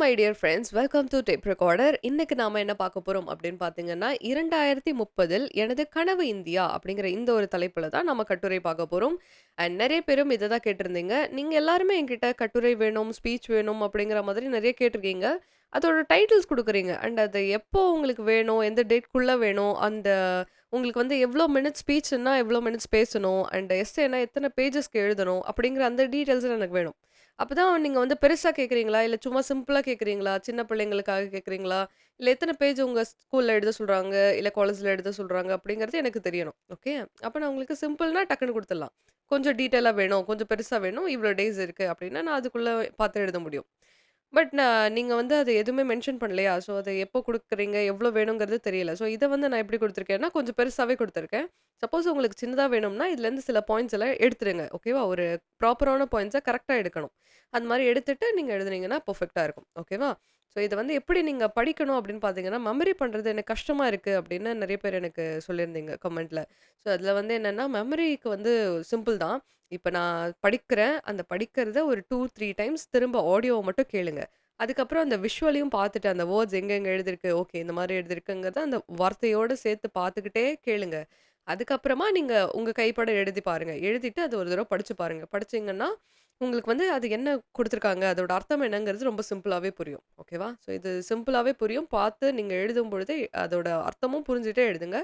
My dear friends welcome to tape recorder இன்னைக்கு நாம என்ன பார்க்க போறோம் அப்படின்னு பார்த்தீங்கன்னா இரண்டாயிரத்தி முப்பதில் எனது கனவு இந்தியா அப்படிங்கிற இந்த ஒரு தலைப்புல தான் நம்ம கட்டுரை பார்க்க போறோம். அண்ட் நிறைய பேரும் இதை தான் கேட்டிருந்தீங்க. நீங்க எல்லாருமே என்கிட்ட கட்டுரை வேணும் ஸ்பீச் வேணும் அப்படிங்கிற மாதிரி நிறைய கேட்டிருக்கீங்க. அதோட டைட்டில்ஸ் கொடுக்குறீங்க. அண்ட் அது எப்போ உங்களுக்கு வேணும் எந்த டேட்குள்ளே வேணும் அந்த உங்களுக்கு வந்து எவ்வளோ மினிட்ஸ் ஸ்பீச்னா எவ்வளோ மினிட்ஸ் பேசணும் அண்ட் எஸ்ஏனா எத்தனை பேஜஸ்க்கு எழுதணும் அப்படிங்கிற அந்த டீட்டெயில்ஸ் எனக்கு வேணும். அப்பதான் நீங்க வந்து பெருசா கேட்குறீங்களா? இல்ல சும்மா சிம்பிளா கேட்குறீங்களா? சின்ன பிள்ளைங்களுக்காக கேட்குறீங்களா? இல்ல எத்தன பேஜ் உங்க ஸ்கூல்ல எழுத சொல்றாங்க, இல்ல காலேஜ்ல எழுத சொல்றாங்க அப்படிங்கிறது எனக்கு தெரியணும். ஓகே. அப்ப நான் உங்களுக்கு சிம்பிள்னா டக்குன்னு குடுத்துடலாம். கொஞ்சம் டீட்டெயிலா வேணும், கொஞ்சம் பெருசா வேணும், இவ்வளோ டேஸ் இருக்கு அப்படின்னா, நான் அதுக்குள்ள பார்த்து எழுத முடியும். பட் நான் நீங்க வந்து அது எதுவுமே மென்ஷன் பண்ணலையா? ஸோ அதை எப்போ குடுக்குறீங்க? எவ்வளோ வேணுங்கிறது தெரியல. ஸோ இத வந்து நான் எப்படி குடுத்துருக்கேன்னா, கொஞ்சம் பெருசாவே குடுத்துருக்கேன். சப்போஸ் உங்களுக்கு சின்னதா வேணும்னா, இதுலேருந்து சில பாயிண்ட்ஸ் எல்லாம் எடுத்துருங்க. ஓகேவா? ஒரு ப்ராப்பரான பாயிண்ட்ஸை கரெக்ட்டா எடுக்கணும். அந்த மாரி எடுத்துட்டு நீங்க எழுதுனீங்கன்னா பெர்ஃபெக்ட்டா இருக்கும். ஓகேவா? ஸோ இதை வந்து எப்படி நீங்கள் படிக்கணும் அப்படின்னு பார்த்தீங்கன்னா, மெமரி பண்ணுறது எனக்கு கஷ்டமாக இருக்குது அப்படின்னு நிறைய பேர் எனக்கு சொல்லியிருந்தீங்க கமெண்ட்டில் ஸோ அதில் வந்து என்னென்னா மெமரிக்கு வந்து சிம்பிள் தான். இப்போ நான் படிக்கிறேன். அந்த படிக்கிறத ஒரு 2, 3 டைம்ஸ் திரும்ப ஆடியோவை மட்டும் கேளுங்க. அதுக்கப்புறம் அந்த விஷுவலையும் பார்த்துட்டு, அந்த வேர்ட்ஸ் எங்கெங்கே எழுதிருக்கு, ஓகே இந்த மாதிரி எழுதிருக்குங்கிறத அந்த வார்த்தையோட சேர்த்து பார்த்துக்கிட்டே கேளுங்க. அதுக்கப்புறமா நீங்கள் உங்கள் கைப்பட எழுதி பாருங்கள் எழுதிட்டு அது ஒரு தடவை படித்து பாருங்கள் படிச்சீங்கன்னா, உங்களுக்கு வந்து அது என்ன குடுத்துருக்காங்க, அதோட அர்த்தம் என்னங்கிறது ரொம்ப சிம்பிளாவே புரியும். ஓகேவா? ஸோ இது சிம்பிளாவே புரியும். பார்த்து நீங்க எழுதும் பொழுது அதோட அர்த்தமும் புரிஞ்சுட்டே எழுதுங்க.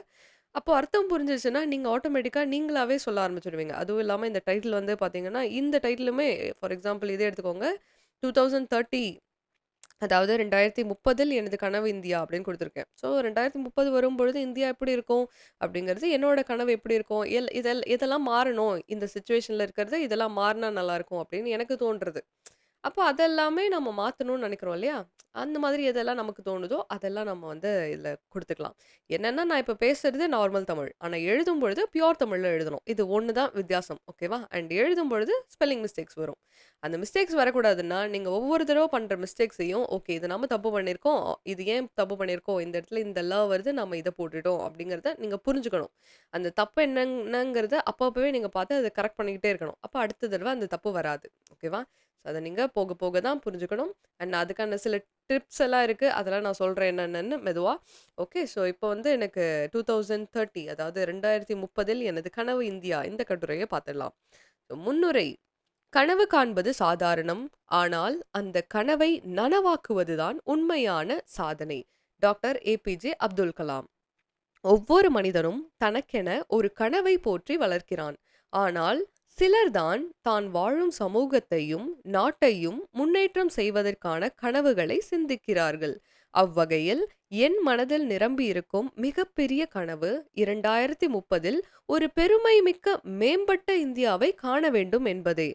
அப்போ அர்த்தம் புரிஞ்சிருச்சுன்னா, நீங்க ஆட்டோமேட்டிக்கா நீங்களாவே சொல்ல ஆரம்பிச்சுடுவீங்க. அதுவும் இல்லாம இந்த டைட்டில் வந்து பார்த்தீங்கன்னா, இந்த டைட்டிலுமே ஃபார் எக்ஸாம்பிள் இதே எடுத்துக்கோங்க. 2030 அதாவது 2030ல் எனது கனவு இந்தியா அப்படின்னு கொடுத்துருக்கேன் ஸோ 2030 வரும்பொழுது இந்தியா எப்படி இருக்கும்? அப்படிங்கிறது என்னோட கனவு எப்படி இருக்கும்? எல் இதெல் இதெல்லாம் மாறணும். இந்த சுச்சுவேஷனில் இருக்கிறது இதெல்லாம் மாறினா நல்லாயிருக்கும் அப்படின்னு எனக்கு தோன்றுறது அப்போ அதெல்லாமே நம்ம மாத்தணும்னு நினைக்கிறோம் இல்லையா? அந்த மாதிரி எதெல்லாம் நமக்கு தோணுதோ, அதெல்லாம் நம்ம வந்து இதில குடுத்துக்கலாம். என்னன்னா, நான் இப்ப பேசுறது நார்மல் தமிழ். ஆனா எழுதும் பொழுது பியூர் தமிழ்ல எழுதணும். இது ஒண்ணு தான் வித்தியாசம். ஓகேவா? அண்ட் எழுதும் பொழுது ஸ்பெல்லிங் மிஸ்டேக்ஸ் வரும். அந்த மிஸ்டேக்ஸ் வரக்கூடாதுன்னா, நீங்க ஒவ்வொரு தடவ பண்ற மிஸ்டேக்ஸையும், ஓகே இது நம்ம தப்பு பண்ணியிருக்கோம். இது ஏன் தப்பு பண்ணியிருக்கோம்? இந்த இடத்துல இந்த ல வருது. நம்ம இத போட்டுட்டோம் அப்படிங்கிறத நீங்க புரிஞ்சுக்கணும். அந்த தப்பு என்னங்கிறத அப்பப்பவே நீங்க பார்த்து அத கரெக்ட் பண்ணிக்கிட்டே இருக்கணும். அப்ப அடுத்த தடவ அந்த தப்பு வராது. ஓகேவா? ஸோ அதை நீங்கள் போக போக தான் புரிஞ்சுக்கணும். அண்ட் அதுக்கான சில ட்ரிப்ஸ் எல்லாம் இருக்குது அதெல்லாம் நான் சொல்கிறேன் என்னென்னன்னு மெதுவாக ஓகே. ஸோ இப்போ வந்து எனக்கு 2030 அதாவது 2030ல் எனது கனவு இந்தியா இந்த கட்டுரையை பார்த்துடலாம். முன்னுரை கனவு காண்பது சாதாரணம். ஆனால் அந்த கனவை நனவாக்குவது தான் உண்மையான சாதனை. Doctor A P J Abdul Kalam. ஒவ்வொரு மனிதனும் தனக்கென ஒரு கனவை போற்றி வளர்க்கிறான். ஆனால் சிலர்தான் தான் வாழும் சமூகத்தையும், நாட்டையும் முன்னேற்றம் செய்வதற்கான கனவுகளை சிந்திக்கிறார்கள். அவ்வகையில் என் மனதில் நிரம்பியிருக்கும் மிகப்பெரிய கனவு 2030ல் ஒரு பெருமைமிக்க மேம்பட்ட இந்தியாவை காண வேண்டும் என்பதே.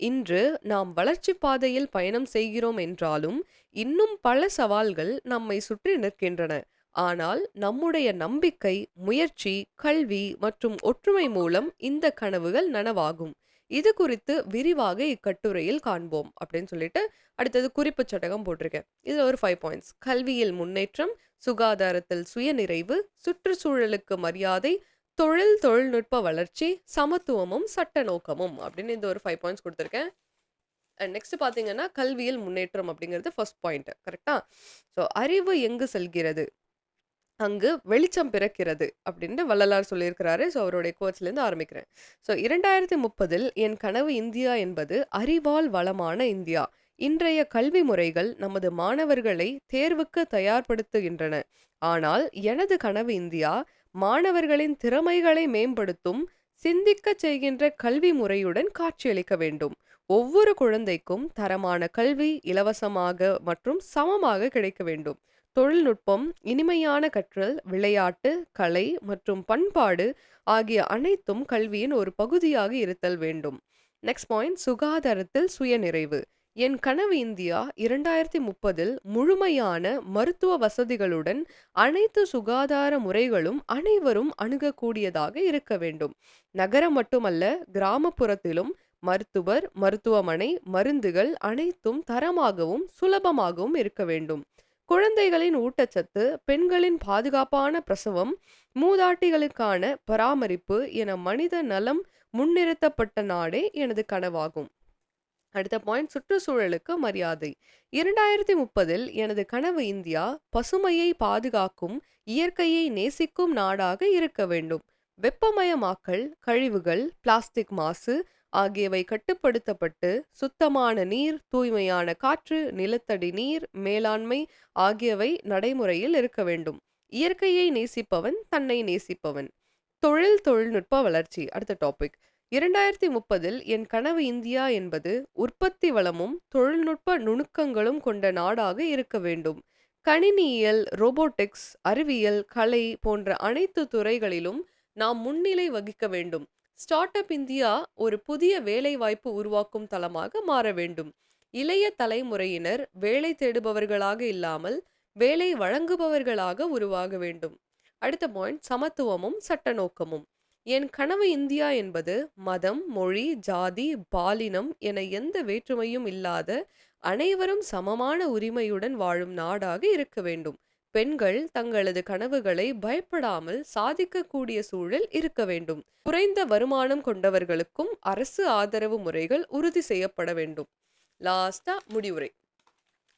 இன்று நாம் வளர்ச்சிப் பாதையில் பயணம் செய்கிறோம் என்றாலும், இன்னும் பல சவால்கள் நம்மை சுற்றி நிற்கின்றன. ஆனால் நம்முடைய நம்பிக்கை, முயற்சி, கல்வி மற்றும் ஒற்றுமை மூலம் இந்த கனவுகள் நனவாகும். இது குறித்து விரிவாக இக்கட்டுரையில் காண்போம் அப்படின்னு சொல்லிட்டு, அடுத்தது குறிப்பு சட்டகம் போட்டிருக்கேன். இதில் ஒரு ஃபைவ் பாயிண்ட்ஸ். கல்வியில் முன்னேற்றம், சுகாதாரத்தில் சுயநிறைவு, சுற்றுச்சூழலுக்கு மரியாதை, தொழில் தொழில்நுட்ப வளர்ச்சி, சமத்துவமும் சட்ட நோக்கமும் அப்படின்னு இந்த ஒரு ஃபைவ் பாயிண்ட்ஸ் கொடுத்துருக்கேன் அண்ட் நெக்ஸ்ட் பார்த்தீங்கன்னா, கல்வியில் முன்னேற்றம் அப்படிங்கிறது ஃபர்ஸ்ட் பாயிண்ட். கரெக்டா ஸோ அறிவு எங்கு செல்கிறது? அங்கு வெளிச்சம் பிறக்கிறது அப்படின்னு வள்ளலார் சொல்லியிருக்கிறாரு. ஸோ அவருடைய கோட்ஸ்லேருந்து ஆரம்பிக்கிறேன். ஸோ 2030ல் என் கனவு இந்தியா என்பது அறிவால் வளமான இந்தியா. இன்றைய கல்வி முறைகள் நமது மாணவர்களை தேர்வுக்கு தயார்படுத்துகின்றன. ஆனால் எனது கனவு இந்தியா மாணவர்களின் திறமைகளை மேம்படுத்தும், சிந்திக்கச் செய்கின்ற கல்வி முறையுடன் காட்சியளிக்க வேண்டும். ஒவ்வொரு குழந்தைக்கும் தரமான கல்வி இலவசமாக மற்றும் சமமாக கிடைக்க வேண்டும். தொழில்நுட்பம், இனிமையான கற்றல், விளையாட்டு, கலை மற்றும் பண்பாடு ஆகிய அனைத்தும் கல்வியின் ஒரு பகுதியாக இருத்தல் வேண்டும். Next point சுகாதாரத்தில் சுயநிறைவு. என் கனவு இந்தியா 2030ல் முழுமையான மருத்துவ வசதிகளுடன் அனைத்து சுகாதார முறைகளும் அனைவரும் அணுகக்கூடியதாக இருக்க வேண்டும். நகரம் மட்டுமல்ல, கிராமப்புறத்திலும் மருத்துவர், மருத்துவமனை, மருந்துகள் அனைத்தும் தரமாகவும், சுலபமாகவும் இருக்க வேண்டும். குழந்தைகளின் ஊட்டச்சத்து, பெண்களின் பாதுகாப்பான பிரசவம், மூதாட்டிகளுக்கான பராமரிப்பு என மனித நலம் முன்னிறுத்தப்பட்ட நாடே எனது கனவாகும். அடுத்த பாயிண்ட் சுற்றுச்சூழலுக்கு மரியாதை. 2030ல் எனது கனவு இந்தியா பசுமையை பாதுகாக்கும், இயற்கையை நேசிக்கும் நாடாக இருக்க வேண்டும். வெப்பமயமாக்கல், கழிவுகள், பிளாஸ்டிக் மாசு ஆகியவை கட்டுப்படுத்தப்பட்டு, சுத்தமான நீர், தூய்மையான காற்று, நிலத்தடி நீர் மேலாண்மை ஆகியவை நடைமுறையில் இருக்க வேண்டும். இயற்கையை நேசிப்பவன் தன்னை நேசிப்பவன். தொழில் தொழில்நுட்ப வளர்ச்சி அடுத்த டாபிக். 2030ல் என் கனவு இந்தியா என்பது உற்பத்தி வளமும், தொழில்நுட்ப நுணுக்கங்களும் கொண்ட நாடாக இருக்க வேண்டும். கணினியியல், ரோபோட்டிக்ஸ், அறிவியல், கலை போன்ற அனைத்து துறைகளிலும் நாம் முன்னிலை வகிக்க வேண்டும். ஸ்டார்ட் அப் இந்தியா ஒரு புதிய வேலைவாய்ப்பு உருவாக்கும் தளமாக மாற வேண்டும். இளைய தலைமுறையினர் வேலை தேடுபவர்களாக இல்லாமல், வேலை வழங்குபவர்களாக உருவாக வேண்டும். அடுத்த பாயிண்ட் சமத்துவமும், சட்ட நோக்கமும். என் கனவு இந்தியா என்பது மதம், மொழி, ஜாதி, பாலினம் என எந்த வேற்றுமையும் இல்லாத, அனைவரும் சமமான உரிமையுடன் வாழும் நாடாக இருக்க வேண்டும். பெண்கள் தங்களது கனவுகளை பயப்படாமல் சாதிக்கக்கூடிய சூழல் இருக்க வேண்டும். குறைந்த வருமானம் கொண்டவர்களுக்கும் அரசு ஆதரவு முறைகள் உறுதி செய்யப்பட வேண்டும். லாஸ்டா முடிவுரை.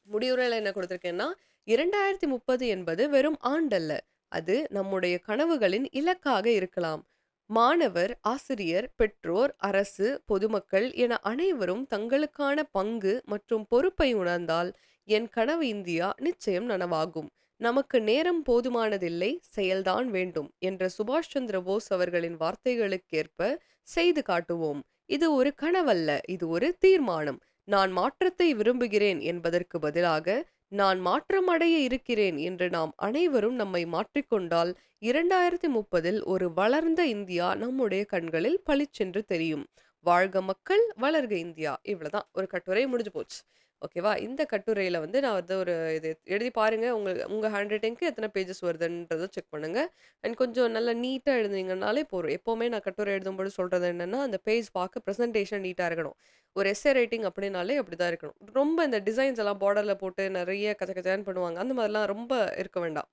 முடிவுரையில் என்ன கொடுத்துருக்கேன்னா இரண்டாயிரத்தி முப்பது என்பது வெறும் ஆண்டல்ல. அது நம்முடைய கனவுகளின் இலக்காக இருக்கலாம். மாணவர், ஆசிரியர், பெற்றோர், அரசு, பொதுமக்கள் என அனைவரும் தங்களுக்கான பங்கு மற்றும் பொறுப்பை உணர்ந்தால், என் கனவு இந்தியா நிச்சயம் நனவாகும். நமக்கு நேரம் போதுமானதில்லை, செயல்தான் வேண்டும் என்ற சுபாஷ் சந்திர போஸ் அவர்களின் வார்த்தைகளுக்கேற்ப செய்து காட்டுவோம். இது ஒரு கனவல்ல, இது ஒரு தீர்மானம். நான் மாற்றத்தை விரும்புகிறேன் என்பதற்கு பதிலாக, நான் மாற்றம் அடைய இருக்கிறேன் என்று நாம் அனைவரும் நம்மை மாற்றிக்கொண்டால், 2030ல் ஒரு வளர்ந்த இந்தியா நம்முடைய கண்களில் பளிச்சென்று தெரியும். வாழ்க மக்கள், வளர்க இந்தியா. இவ்வளவுதான் ஒரு கட்டுரை முடிஞ்சு போச்சு. ஓகேவா? இந்த கட்டுரையில வந்து நான் வந்து ஒரு இது எழுதி பாருங்க. உங்க உங்க ஹேண்ட் ரைட்டிங்க்கு எத்தனை பேஜஸ் வருதுன்றதை செக் பண்ணுங்க. அண்ட் கொஞ்சம் நல்லா நீட்டா எழுதுனீங்கனாலே போதும். எப்போவுமே நான் கட்டுரை எழுதும்போது சொல்றது என்னன்னா, அந்த பேஜ் பார்க்க ப்ரெசன்டேஷன் நீட்டா இருக்கணும். ஒரு எஸ்ஸே ரைட்டிங் அப்படின்னாலே அப்படிதான் இருக்கணும். ரொம்ப இந்த டிசைன்ஸ் எல்லாம் பார்டர்ல போட்டு நிறைய கச்ச கச்சன்னு பண்ணுவாங்க. அந்த மாதிரிலாம் ரொம்ப இருக்க வேண்டாம்.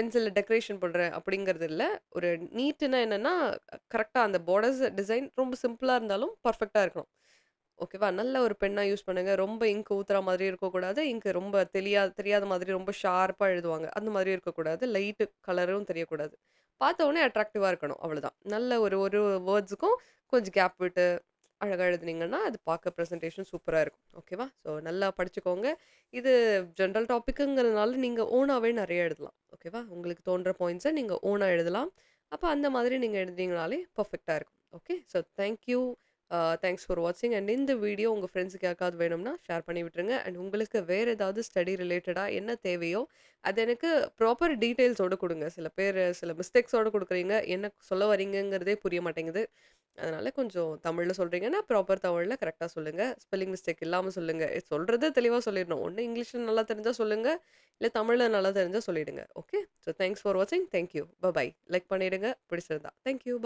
பென்சிலில் டெக்கரேஷன் பண்ணுறேன் அப்படிங்கிறது இல்லை ஒரு நீட்டுன்னா என்னென்னா கரெக்டாக அந்த பார்டர்ஸ் டிசைன் ரொம்ப சிம்பிளாக இருந்தாலும் பர்ஃபெக்டாக இருக்கணும். ஓகேவா? நல்ல ஒரு பெண்ணாக யூஸ் பண்ணுங்கள் ரொம்ப இங்க் ஊத்துற மாதிரி இருக்கக்கூடாது. இங்க் ரொம்ப தெளியா தெரியாத மாதிரி ரொம்ப ஷார்ப்பாக எழுதுவாங்க. அந்த மாதிரி இருக்கக்கூடாது. லைட்டு கலரும் தெரியக்கூடாது. பார்த்த உடனே அட்ராக்டிவா இருக்கணும். அவ்வளோதான் நல்ல ஒரு ஒரு வேர்ட்ஸுக்கும் கொஞ்சம் கேப் விட்டு அழகாக எழுதுனீங்கன்னா, அது பார்க்க ப்ரெசன்டேஷன் சூப்பராக இருக்கும். ஓகேவா? ஸோ நல்லா படிச்சுக்கோங்க. இது ஜென்ரல் டாப்பிக்குங்கிறதுனால நீங்கள் ஓனாகவே நிறைய எழுதலாம். ஓகேவா? உங்களுக்கு தோன்ற பாயிண்ட்ஸை நீங்கள் ஓனாக எழுதலாம். அப்போ அந்த மாதிரி நீங்கள் எழுதுனீங்கனாலே பர்ஃபெக்டாக இருக்கும். Okay. So thank you. Thanks for வாட்சிங் அண்ட் இந்த வீடியோ உங்கள் ஃப்ரெண்ட்ஸ்க்கு யாருக்காவது வேணும்னா ஷேர் பண்ணி விட்டுருங்க. அண்ட் உங்களுக்கு வேறு ஏதாவது ஸ்டடி ரிலேட்டடாக என்ன தேவையோ, அது எனக்கு ப்ராப்பர் டீட்டெயில்ஸோட கொடுங்க சில பேர் சில மிஸ்டேக்ஸோடு கொடுக்குறீங்க என்ன சொல்ல வரீங்கிறதே புரிய மாட்டேங்குது. அதனால் கொஞ்சம் தமிழில் சொல்கிறீங்கன்னா ப்ராப்பர் தமிழில் கரெக்டாக சொல்லுங்கள் ஸ்பெல்லிங் மிஸ்டேக் இல்லாமல் சொல்லுங்கள் சொல்கிறத தெளிவாக சொல்லிடணும் ஒன்று இங்கிலீஷில் நல்லா தெரிஞ்சால் சொல்லுங்கள் இல்லை தமிழில் நல்லா தெரிஞ்சால் சொல்லிவிடுங்க ஓகே. ஸோ தேங்க்ஸ் ஃபார் வாட்சிங். Thank you. பை லைக் பண்ணிடுங்க பிடிச்சிருந்தா. Thank you.